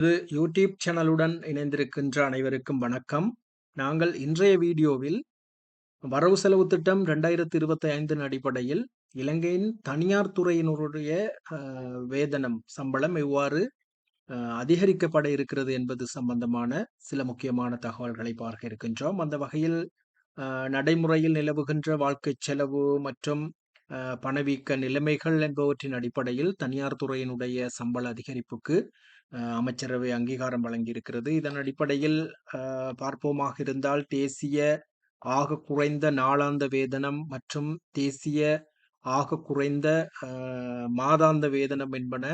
இது யூடியூப் சேனலுடன் இணைந்திருக்கின்ற அனைவருக்கும் வணக்கம். நாங்கள் இன்றைய வீடியோவில் வரவு செலவு திட்டம் ரெண்டாயிரத்தி இருபத்தி ஐந்தின் அடிப்படையில் இலங்கையின் தனியார் துறையினருடைய வேதனம் சம்பளம் எவ்வாறு அதிகரிக்கப்பட இருக்கிறது என்பது சம்பந்தமான சில முக்கியமான தகவல்களை பார்க்க இருக்கின்றோம். அந்த வகையில் நடைமுறையில் நிலவுகின்ற வாழ்க்கை செலவு மற்றும் பணவீக்க நிலைமைகள் என்பவற்றின் அடிப்படையில் தனியார் துறையினுடைய சம்பள அதிகரிப்புக்கு அமைச்சரவை அங்கீகாரம் வழங்கியிருக்கிறது. இதன் அடிப்படையில் பார்ப்போமாக இருந்தால் தேசிய ஆக குறைந்த நாளாந்த வேதனம் மற்றும் தேசிய ஆக குறைந்த மாதாந்த வேதனம் என்பன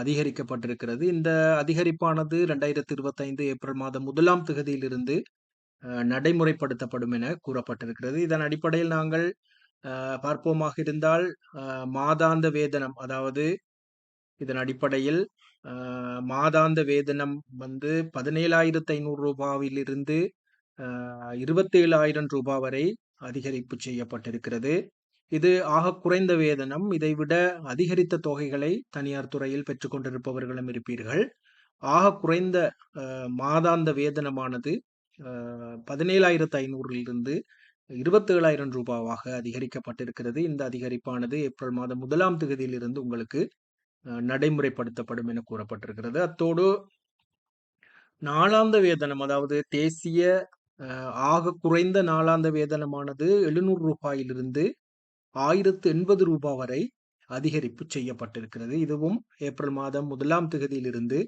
அதிகரிக்கப்பட்டிருக்கிறது. இந்த அதிகரிப்பானது ரெண்டாயிரத்தி இருபத்தி ஐந்து ஏப்ரல் மாதம் முதலாம் திகதியிலிருந்து நடைமுறைப்படுத்தப்படும் என கூறப்பட்டிருக்கிறது. இதன் அடிப்படையில் நாங்கள் பார்ப்போமாக இருந்தால் மாதாந்த வேதனம் அதாவது இதன் அடிப்படையில் மாதாந்த வேதனம் வந்து பதினேழாயிரத்து ஐநூறு ரூபாவிலிருந்து இருபத்தேழாயிரம் ரூபாய் வரை அதிகரிப்பு செய்யப்பட்டிருக்கிறது. இது ஆக குறைந்த வேதனம். இதைவிட அதிகரித்த தொகைகளை தனியார் துறையில் பெற்றுக்கொண்டிருப்பவர்களும் இருப்பீர்கள். ஆக குறைந்த மாதாந்த வேதனமானது பதினேழாயிரத்து ஐநூறிலிருந்து இருபத்தேழாயிரம் ரூபாவாக அதிகரிக்கப்பட்டிருக்கிறது. இந்த அதிகரிப்பானது ஏப்ரல் மாதம் முதலாம் தேதியிலிருந்து உங்களுக்கு நடைமுறைப்படுத்தப்படும் என கூறப்பட்டிருக்கிறது. அத்தோடு நாளாந்த வேதனம் அதாவது தேசிய ஆக குறைந்த நாளாந்த வேதனமானது எழுநூறு ரூபாயிலிருந்து ஆயிரத்து எண்பது ரூபாய் வரை அதிகரிப்பு செய்யப்பட்டிருக்கிறது. இதுவும் ஏப்ரல் மாதம் முதலாம் தேதியிலிருந்து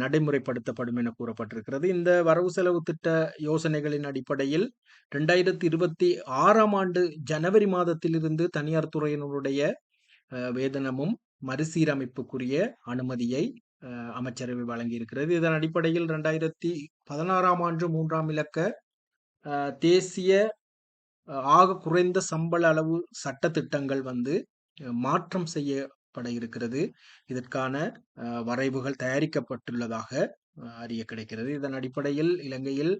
நடைமுறைப்படுத்தப்படும் என கூறப்பட்டிருக்கிறது. இந்த வரவு செலவு திட்ட யோசனைகளின் அடிப்படையில் ரெண்டாயிரத்தி இருபத்தி ஆறாம் ஆண்டு ஜனவரி மாதத்திலிருந்து தனியார் துறையினருடைய வேதனமும் மறுசீரமைப்புக்குரிய அனுமதியை அமைச்சரவை வழங்கியிருக்கிறது. இதன் அடிப்படையில் ரெண்டாயிரத்தி பதினாறாம் ஆண்டு மூன்றாம் இலக்க தேசிய ஆக குறைந்த சம்பள அளவு சட்ட திட்டங்கள் வந்து மாற்றம் செய்ய பட இருக்கிறது. இதற்கான வரைவுகள் தயாரிக்கப்பட்டுள்ளதாக அறிய கிடைக்கிறது. இதன் அடிப்படையில் இலங்கையில்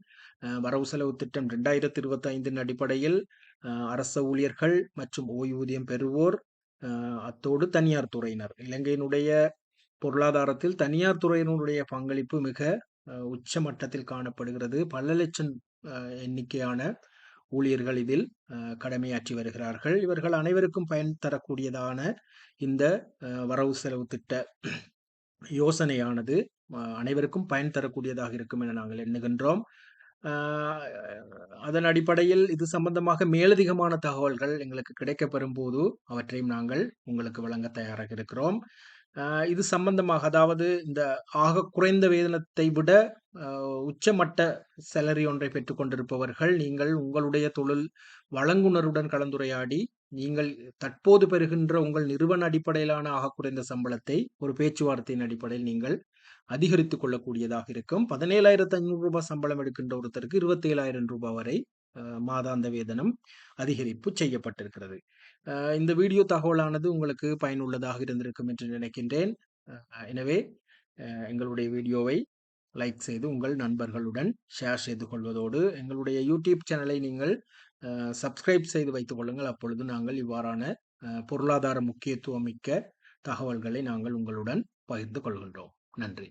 வரவு செலவு திட்டம் ரெண்டாயிரத்தி இருபத்தி ஐந்தின் அடிப்படையில் அரச ஊழியர்கள் மற்றும் ஓய்வூதியம் பெறுவோர் அத்தோடு தனியார் துறையினர். இலங்கையினுடைய பொருளாதாரத்தில் தனியார் துறையினுடைய பங்களிப்பு மிக உச்ச மட்டத்தில் காணப்படுகிறது. பல லட்சம் எண்ணிக்கையான ஊழியர்கள் இதில் கடமையாற்றி வருகிறார்கள். இவர்கள் அனைவருக்கும் பயன் தரக்கூடியதான இந்த வரவு செலவு திட்ட யோசனையானது அனைவருக்கும் பயன் தரக்கூடியதாக இருக்கும் என நாங்கள் எண்ணுகின்றோம். அதன் அடிப்படையில் இது சம்பந்தமாக மேலதிகமான தகவல்கள் எங்களுக்கு கிடைக்கப்பெறும் போது அவற்றையும் நாங்கள் உங்களுக்கு வழங்க தயாராக இருக்கிறோம். இது சம்பந்தமாக அதாவது இந்த ஆக குறைந்த வேதனத்தை விட உச்சமட்ட சேலரி ஒன்றை பெற்றுக்கொண்டிருப்பவர்கள் நீங்கள் உங்களுடைய தொழில் வழங்குனருடன் கலந்துரையாடி நீங்கள் தற்போது பெறுகின்ற உங்கள் நிறுவன அடிப்படையிலான ஆக குறைந்த சம்பளத்தை ஒரு பேச்சுவார்த்தையின் அடிப்படையில் நீங்கள் அதிகரித்துக் கொள்ளக்கூடியதாக இருக்கும். பதினேழாயிரத்து ஐநூறு ரூபாய் சம்பளம் எடுக்கின்ற ஒருத்தருக்கு இருபத்தி ஏழாயிரம் ரூபாய் வரை மாதாந்த வேதனம் அதிகரிப்பு செய்யப்பட்டிருக்கிறது. இந்த வீடியோ தகவலானது உங்களுக்கு பயனுள்ளதாக இருந்திருக்கும் என்று நினைக்கின்றேன். எனவே எங்களுடைய வீடியோவை லைக் செய்து உங்கள் நண்பர்களுடன் ஷேர் செய்து கொள்வதோடு எங்களுடைய யூடியூப் சேனலை நீங்கள் சப்ஸ்கிரைப் செய்து வைத்துக் கொள்ளுங்கள். அப்பொழுது நாங்கள் இவ்வாறான பொருளாதார முக்கியத்துவம் மிக்க தகவல்களை நாங்கள் உங்களுடன் பகிர்ந்து கொள்கின்றோம். நன்றி.